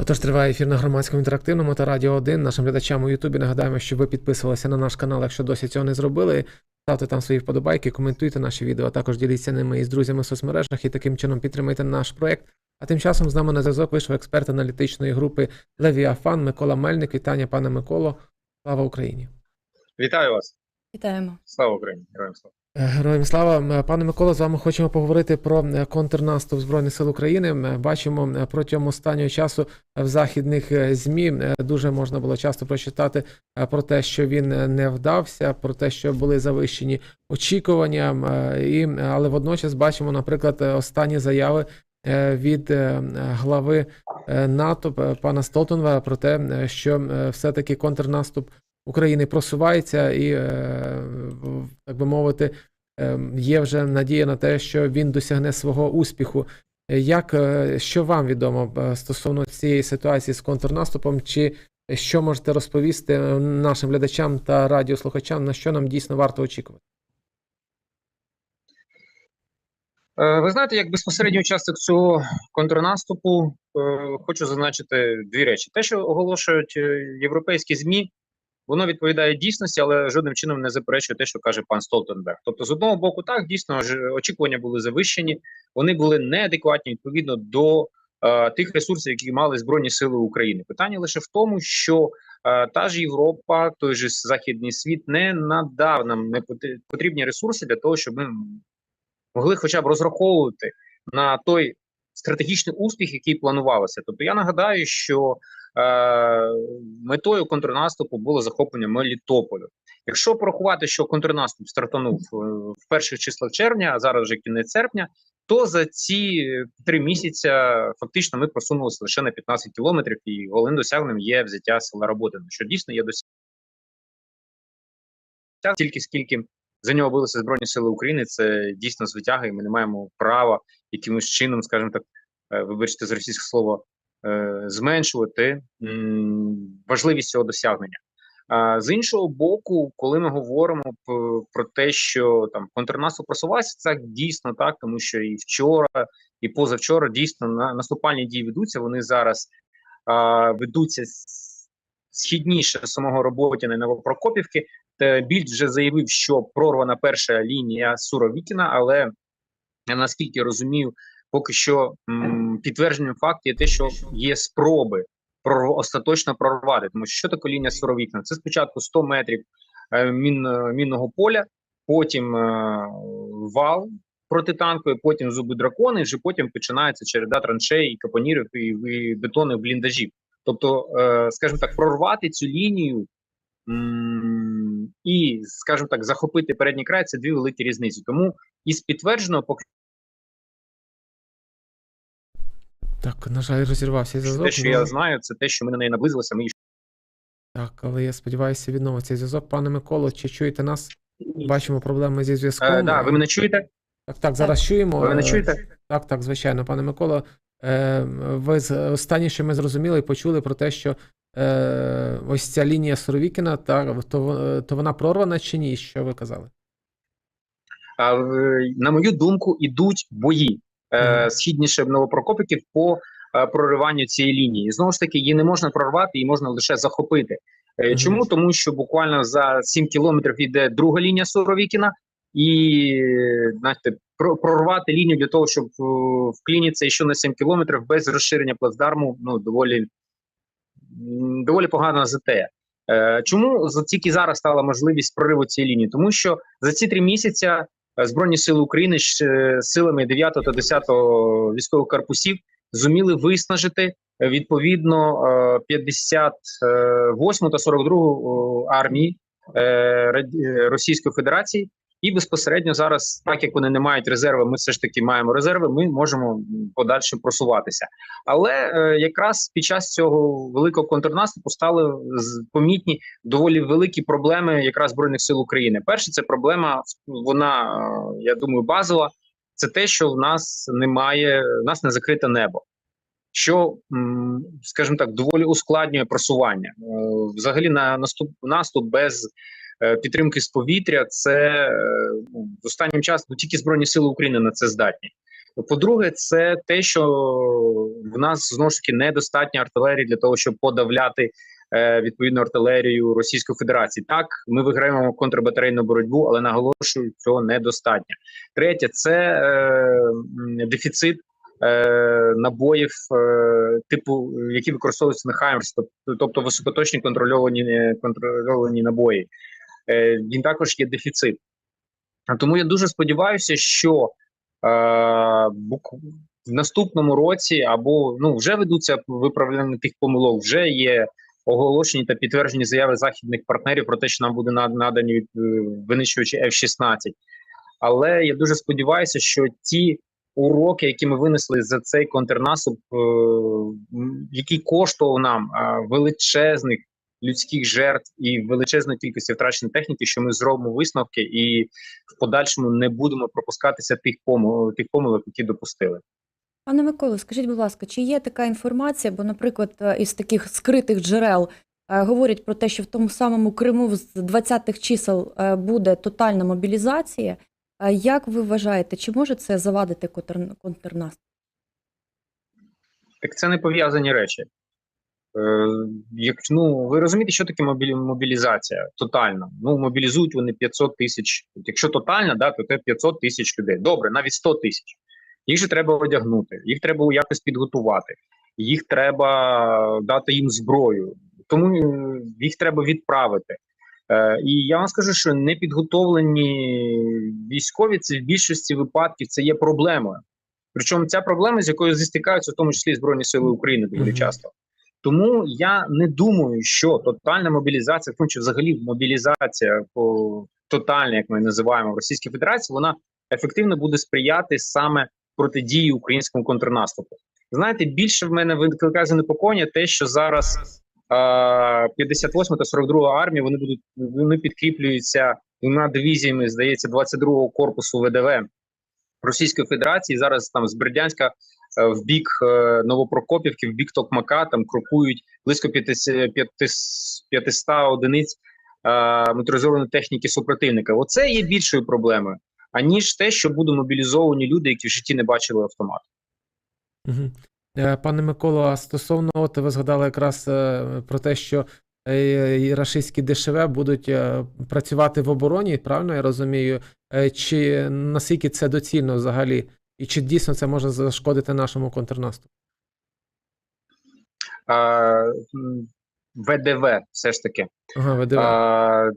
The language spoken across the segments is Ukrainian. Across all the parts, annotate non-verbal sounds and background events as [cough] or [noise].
Отож, триває ефір на громадському інтерактивному та радіо 1. Нашим глядачам у Ютубі нагадаємо, що ви підписувалися на наш канал, якщо досі цього не зробили. Ставте там свої вподобайки, коментуйте наші відео, а також діліться ними із друзями в соцмережах і таким чином підтримайте наш проект. А тим часом з нами на зв'язок вийшов експерт аналітичної групи Левіафан Микола Мельник. Вітання, пане Миколо. Слава Україні! Вітаю вас. Вітаємо. Слава Україні! Героям слава. Е, Героям слава, пане Миколо, з вами хочемо поговорити про е, контрнаступ Збройних сил України. Бачимо е, протягом останнього часу в західних змі дуже можна було часто прочитати про те, що він не вдався, про те, що були завищені очікування. І але водночас бачимо, наприклад, останні заяви від глави НАТО пана Столтенберга про те, що е, все-таки контрнаступ України просувається і, е, так би мовити, е, є вже надія на те, що він досягне свого успіху. Як е, що вам відомо стосовно цієї ситуації з контрнаступом, чи що можете розповісти нашим глядачам та радіослухачам, на що нам дійсно варто очікувати? Ви знаєте, як безпосередній учасник цього контрнаступу, хочу зазначити дві речі: те, що оголошують європейські змі, воно відповідає дійсності, але жодним чином не заперечує те, що каже пан Столтенберг. Тобто, з одного боку, так дійсно очікування були завищені, вони були неадекватні відповідно до е, тих ресурсів, які мали збройні сили України. Питання лише в тому, що е, та ж Європа, той же західний світ не надав нам не потрібні ресурси для того, щоб ми могли хоча б розраховувати на той стратегічний успіх, який планувалося. Тобто я нагадаю, що метою контрнаступу було захоплення Мелітополю. Якщо порахувати, що контрнаступ стартанув е, в перших числах червня, а зараз вже кінець серпня, то за ці три місяці фактично ми просунулися лише на 15 кілометрів, і головним досягненням є взяття села Роботино, що дійсно є досягненням. Тільки скільки за нього билися Збройні Сили України, це дійсно звитяга, і ми не маємо права якимось чином, скажімо так, е, вибачте з російського слова, е, зменшувати важливість цього досягнення. З іншого боку, коли ми говоримо про те, що там контрнаступ просувається, це дійсно так, тому що і вчора, і позавчора дійсно на наступальні дії ведуться. Вони зараз а, ведуться східніше самого Роботіна і Новопрокопівки. Та Більд вже заявив, що прорвана перша лінія Суровікіна, але наскільки розумію, поки що м, підтвердженням факту є те, що є спроби прорв- остаточно прорвати. Тому що що таке лінія Суровікіна? Це спочатку 100 метрів е, мін, е, мінного поля, потім е, вал протитанковий, потім зуби дракони, і вже потім починається череда траншей, і капонірів і, і бетонних бліндажів. Тобто, е, скажімо так, прорвати цю лінію і, скажімо так, захопити передній край це дві великі різниці. Тому із підтвердженого поки Так, на жаль, розірвався зв'язок. те, що ну, я знаю, це те, що ми на неї наблизилися. Ми її Так, але я сподіваюся, відновиться зв'язок. Пане Миколо, чи чуєте нас? Бачимо проблеми зі зв'язком. е, да, ви мене чуєте? Так, так, зараз чуємо. Ви мене Е, чуєте? Так, так, звичайно, пане Миколо. Е, ви останнє, що ми зрозуміли і почули про те, що е, ось ця лінія Суровікіна, та, то, то вона прорвана чи ні? Що ви казали? На мою думку, ідуть бої е, східніше в Новопрокопівки по е, прориванню цієї лінії. І знову ж таки, її не можна прорвати, її можна лише захопити. Е, Чому? Тому що буквально за 7 кілометрів йде друга лінія Суровікіна, і знаєте, прорвати лінію для того, щоб е, вклінитися ще на 7 кілометрів без розширення плацдарму, ну доволі, доволі погана затея. Чому тільки зараз стала можливість прориву цієї лінії? Тому що за ці три місяці Збройні сили України з е, силами 9 та 10 військових корпусів зуміли виснажити е, відповідно е, 58 та 42 армії е, е, Російської Федерації. І безпосередньо зараз, так як вони не мають резерви, ми все ж таки маємо резерви. Ми можемо подальше просуватися. Але е, якраз під час цього великого контрнаступу стали помітні доволі великі проблеми якраз збройних сил України. Перше, це проблема, вона е, я думаю, базова. Це те, що в нас немає, в нас не закрите небо, що, скажімо так, доволі ускладнює просування. Е, Взагалі, на наступ наступ без підтримки з повітря, це е, ну, останнім часом ну, тільки збройні сили України на це здатні. По-друге, це те, що в нас знову ж таки недостатньо артилерії для того, щоб подавляти е, відповідно артилерію Російської Федерації. Так, ми виграємо контрбатарейну боротьбу, але наголошую, цього недостатньо. Третє, це е, дефіцит. е, Набоїв е, типу, які використовуються на Хаймерс, тобто, високоточні контрольовані е, контрольовані набої. Е, Він також є дефіцит. Тому я дуже сподіваюся, що е, в наступному році або ну вже ведуться виправлення тих помилок, вже є оголошені та підтверджені заяви західних партнерів про те, що нам буде надані е, винищувачі F-16. Але я дуже сподіваюся, що ті уроки, які ми винесли за цей контрнаступ, який коштував нам величезних людських жертв і величезної кількості втраченої техніки, що ми зробимо висновки і в подальшому не будемо пропускатися тих помилок, тих помилок, які допустили. Пане Миколо, скажіть, будь ласка, чи є така інформація, бо, наприклад, е, із таких скритих джерел е, говорять про те, що в тому самому Криму з 20-х чисел е, буде тотальна мобілізація. Як ви вважаєте, чи може це завадити контрнаступ? Так це не пов'язані речі. Е, як, ну, ви розумієте, що таке мобілізація? Тотальна. Ну, мобілізують вони 500 тисяч. Якщо тотальна, да, то це 500 тисяч людей. Добре, навіть 100 тисяч. Їх же треба одягнути, їх треба якось підготувати, їх треба дати їм зброю, тому е, їх треба відправити. Е, і я вам скажу, що непідготовлені військові це в більшості випадків це є проблемою. Причому ця проблема, з якою зістикаються, в тому числі Збройні Сили України доволі Мгм. часто. Тому я не думаю, що тотальна мобілізація, тому чи взагалі мобілізація по тотальна, як ми називаємо в Російській Федерації, вона ефективно буде сприяти саме протидії українському контрнаступу. Знаєте, більше в мене викликає занепокоєння те, що зараз е, 58 та 42 армії вони будуть вони підкріплюються двома дивізіями, здається, 22-го корпусу ВДВ Російської Федерації. Зараз там з Бердянська в бік е, Новопрокопівки, в бік Токмака там крокують близько 500, 500 одиниць е, моторизованої техніки супротивника. Оце є більшою проблемою, аніж те, що будуть мобілізовані люди, які в житті не бачили автомат. Е, Пане Миколо, а стосовно, от ви згадали якраз е, про те, що е, рашистські ДШВ будуть е, працювати в обороні, правильно я розумію? Е, Чи наскільки це доцільно взагалі? І чи дійсно це може зашкодити нашому контрнаступу? М, ВДВ, все ж таки. Ага, ВДВ. А,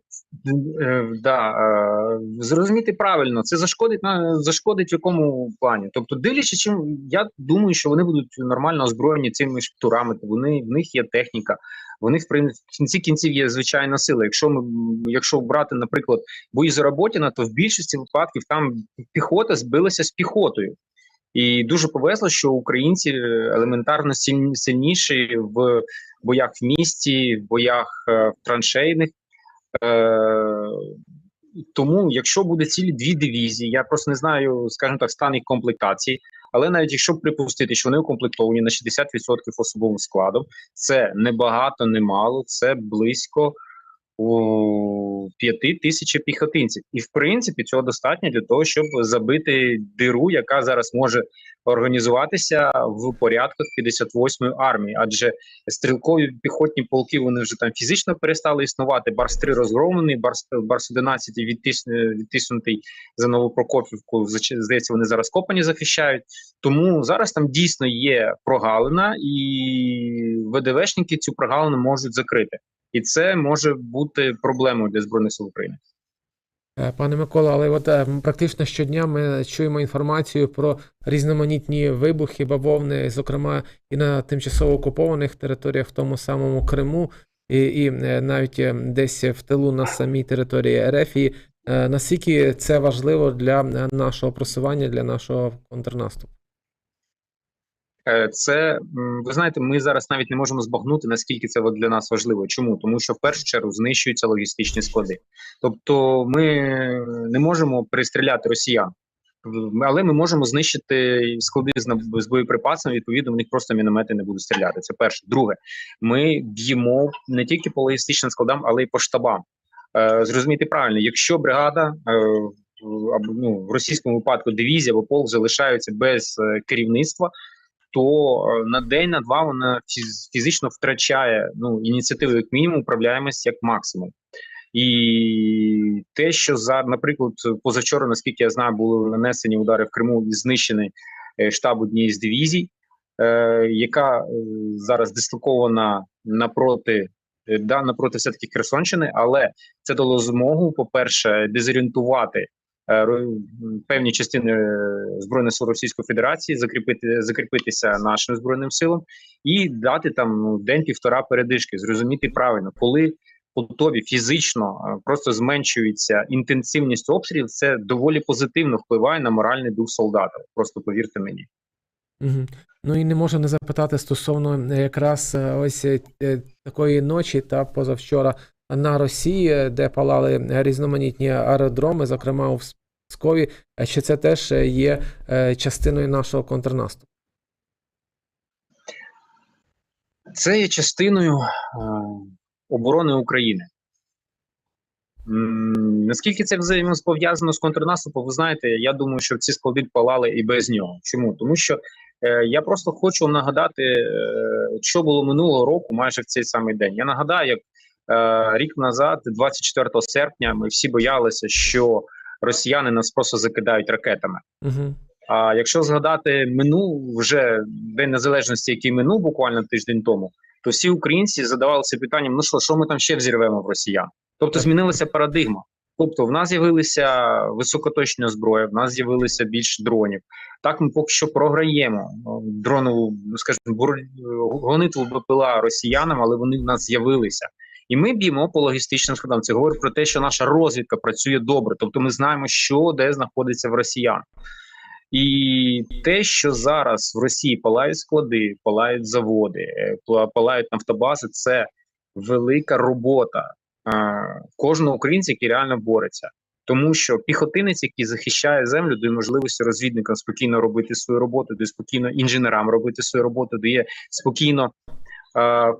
е, да, е, зрозуміти правильно, це зашкодить на зашкодить в якому плані. Тобто, дивлячись, чим я думаю, що вони будуть нормально озброєні цими штурами. Вони в них є техніка, в них в кінці кінців є звичайна сила. Якщо ми якщо брати, наприклад, бої за Роботіна, то в більшості випадків там піхота збилася з піхотою. І дуже повезло, що українці елементарно сильніші в боях в місті, в боях е, в траншейних. Тому, якщо буде цілі дві дивізії, я просто не знаю, скажімо так, стан їх комплектації, але навіть якщо припустити, що вони укомплектовані на 60% особовим складом, це не багато, не мало, це близько у 5 тисяч піхотинців. І в принципі цього достатньо для того, щоб забити диру, яка зараз може організуватися в порядках 58-ї армії, адже стрілкові піхотні полки вони вже там фізично перестали існувати. Барс 3 розгромлений, Барс Барс 11 відтис, відтиснутий за Новопрокопівку. Здається, вони зараз копані захищають. Тому зараз там дійсно є прогалина, і ВДВшники цю прогалину можуть закрити. І це може бути проблемою для збройних сил України. Е, Пане Микола, але от е, практично щодня ми чуємо інформацію про різноманітні вибухи, бавовни, зокрема і на тимчасово окупованих територіях, в тому самому Криму, і, і е, навіть десь в тилу на самій території РФ. І наскільки це важливо для нашого просування, для нашого контрнаступу? Е, Це ви знаєте, ми зараз навіть не можемо збагнути наскільки це для нас важливо. Чому тому, що в першу чергу знищуються логістичні склади, тобто ми не можемо перестріляти росіян, але ми можемо знищити склади з з боєприпасами. Відповідно, в них просто міномети не будуть стріляти. Це перше. Друге, ми б'ємо не тільки по логістичним складам, але й по штабам. Е, Зрозумійте правильно, якщо бригада е, або ну в російському випадку дивізія або полк залишаються без керівництва, то е, на день на два вона фіз- фізично втрачає ну ініціативу як мінімум, управляємость як максимум. І те, що за, наприклад, позавчора, наскільки я знаю, були нанесені удари в Криму і знищений е, штаб однієї з дивізій, е, яка е, зараз дислокована напроти, да, напроти все-таки Херсонщини, але це дало змогу, по-перше, дезорієнтувати певні частини е, Збройних сил Російської Федерації, закріпити, закріпитися нашим Збройним силам і дати там ну, день-півтора передишки, зрозуміти правильно, коли по тобі фізично е, просто зменшується інтенсивність обстрілів, це доволі позитивно впливає на моральний дух солдата. Просто повірте мені. Угу. Ну і не можу не запитати стосовно е, якраз е, ось е, е, такої ночі та позавчора на Росії, де палали різноманітні аеродроми, зокрема у Пскові, е, чи це теж е, є е, частиною нашого контрнаступу? Це є частиною оборони України. Наскільки це взаємоспов'язано з контрнаступом, ви знаєте, я думаю, що ці склади палали і без нього. Чому? Тому що е, я просто хочу нагадати, е, що було минулого року, майже в цей самий день. Я нагадаю, як рік назад, 24 серпня, ми всі боялися, що росіяни нас просто закидають ракетами. Угу. А якщо згадати минув вже День Незалежності, який минув буквально тиждень тому, то всі українці задавалися питанням: ну що, що ми там ще взірвемо в росіян? Тобто змінилася парадигма. Тобто, в нас з'явилися високоточна зброя, в нас з'явилися більше дронів. Так ми поки що програємо е, дронову, ну, скажімо, е, гонитву БПЛА росіянам, але вони в нас з'явилися. І ми б'ємо по логістичним складам. Це говорить про те, що наша розвідка працює добре. Тобто, ми знаємо, що де знаходиться в росіян. І те, що зараз в Росії палають склади, палають заводи, е, палають нафтобази, це велика робота е, кожного українця, який реально бореться. Тому що піхотинець, який захищає землю, дає можливості розвідникам спокійно робити свою роботу, дає спокійно інженерам робити свою роботу, дає спокійно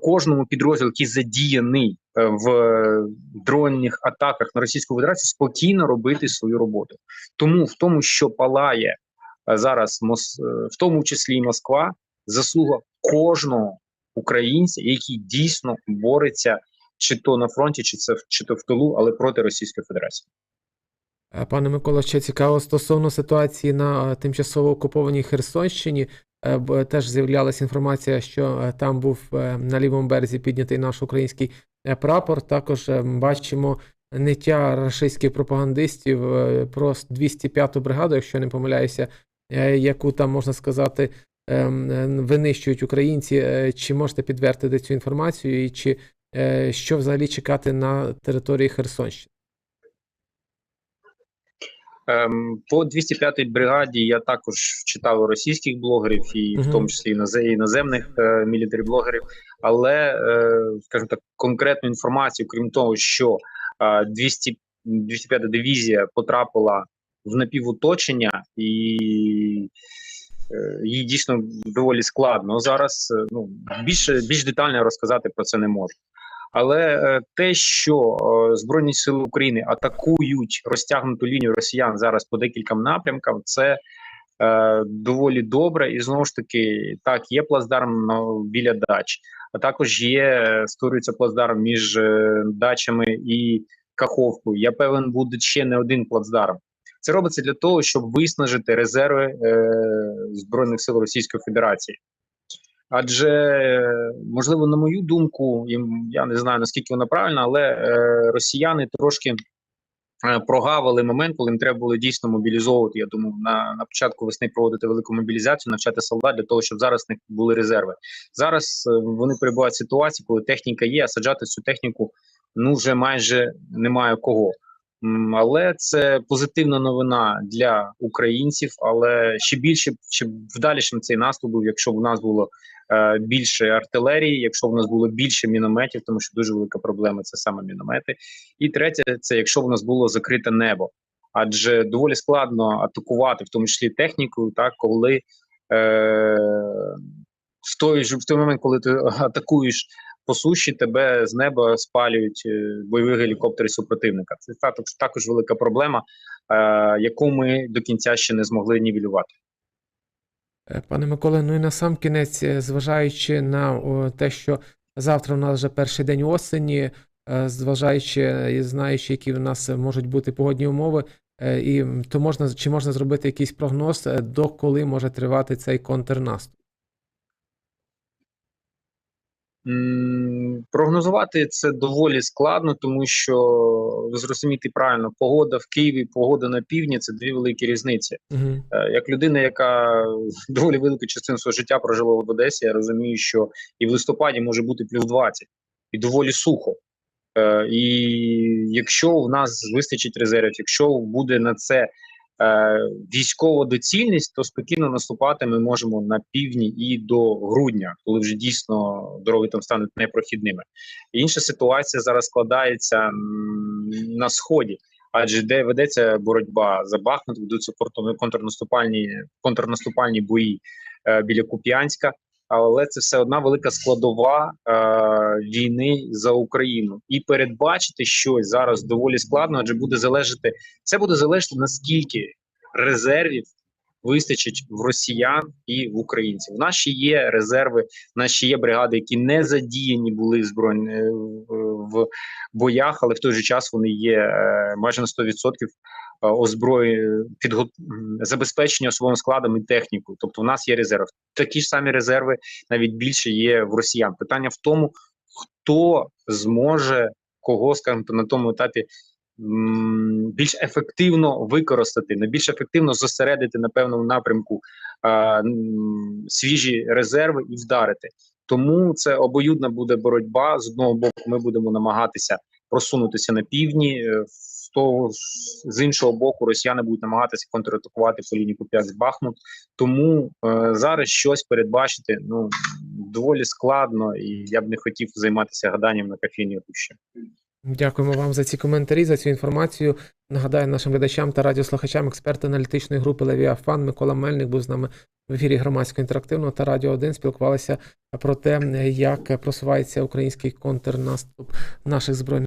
кожному підрозділу, який задіяний е, в дронних атаках на Російську Федерацію, спокійно робити свою роботу. Тому в тому, що палає е, зараз, Мос... е, в тому числі і Москва, заслуга кожного українця, який дійсно бореться чи то на фронті, чи це чи то в тилу, але проти Російської Федерації. Е, Пане Микола, ще цікаво стосовно ситуації на е, тимчасово окупованій Херсонщині. Е, Теж з'являлася інформація, що е, там був е, на лівому березі піднятий наш український прапор. Також бачимо ниття рашистських пропагандистів про 205-ту бригаду, якщо не помиляюся, яку там можна сказати ем, винищують українці. Чи можете підтвердити цю інформацію, і чи що взагалі чекати на території Херсонщини? Ем, по 205-й бригаді я також читав російських блогерів, і Мгм. в тому числі інозе- іноземних е, мілітарі блогерів. Але, е, скажімо так, конкретну інформацію, крім того, що е, 200, 205-та дивізія потрапила в напівоточення, і е, їй дійсно доволі складно зараз. е, Ну більше більш детально розказати про це не можу. Але е, те, що е, Збройні Сили України атакують розтягнуту лінію росіян зараз по декільком напрямкам, це е, доволі добре. І знову ж таки, так, є плацдарм біля дач, а також є створюється плацдарм між е, дачами і Каховкою. Я певен, буде ще не один плацдарм. Це робиться для того, щоб виснажити резерви е, Збройних сил Російської Федерації. Адже можливо, на мою думку, їм- я не знаю наскільки вона правильна, але е, росіяни трошки е, прогавили момент, коли їм треба було дійсно мобілізовувати. Я думаю, на, на початку весни проводити велику мобілізацію, навчати солдат для того, щоб зараз в них були резерви. Зараз е, вони перебувають в ситуації, коли техніка є, а саджати цю техніку ну вже майже немає кого. Але це позитивна новина для українців. Але ще більше, ще в дальшому цей наступ був, якщо б у нас було більше артилерії, якщо у нас було більше мінометів, тому що дуже велика проблема це саме міномети. І третє, це якщо у нас було закрите небо, адже доволі складно атакувати, в тому числі технікою, так коли е, в той в той момент, коли ти атакуєш по суші, тебе з неба спалюють е, бойові гелікоптери супротивника. Це також велика проблема. яку ми до кінця ще не змогли нівелювати. Е, Пане Миколе, ну і на сам кінець, е, зважаючи на те, що завтра у нас вже перший день осені, е, зважаючи і знаючи, які в нас можуть бути погодні умови, і то можна чи можна зробити якийсь прогноз, до коли може тривати цей контрнаступ? М, Прогнозувати це доволі складно, тому що ви зрозумієте правильно, погода в Києві, погода на півдні це дві великі різниці. Угу. Як людина, яка [laughs] доволі велику частину свого життя прожила в Одесі, я розумію, що і в листопаді може бути плюс 20, і доволі сухо. Е, І якщо в нас вистачить резервів, якщо буде на це е, військова доцільність, то спокійно наступати ми можемо на півдні і до грудня, коли вже дійсно дороги там стануть непрохідними. Інша ситуація зараз складається на сході. Адже де ведеться боротьба за Бахмут, ведуться контрнаступальні контрнаступальні бої е, біля Куп'янська, але це все одна велика складова е, війни за Україну. І передбачити щось зараз доволі складно, адже буде залежати це буде залежати наскільки резервів вистачить в росіян і в українців. В нас ще є резерви, в нас ще є бригади, які не задіяні були в збройні е, в боях, але в той же час вони є е, майже на 100% озброї підго... м, забезпечення особовим складом і технікою. Тобто, в нас є резерв. Такі ж самі резерви, навіть більше є в росіян. Питання в тому, хто зможе кого, скажімо, на тому етапі більш ефективно використати, на більш ефективно зосередити на певному напрямку а, свіжі резерви і вдарити. Тому це обоюдна буде боротьба. З одного боку, ми будемо намагатися просунутися на півдні. Того з іншого боку, росіяни будуть намагатися контратакувати по лінії Куп'янськ Бахмут. Тому е, зараз щось передбачити ну доволі складно, і я б не хотів займатися гаданням на кофейній гущі. Дякуємо вам за ці коментарі, за цю інформацію. Нагадаю нашим глядачам та радіослухачам експерт аналітичної групи Левіафан Микола Мельник був з нами в ефірі громадського інтерактивного та Радіо 1. Спілкувалися про те, як просувається український контрнаступ наших збройних.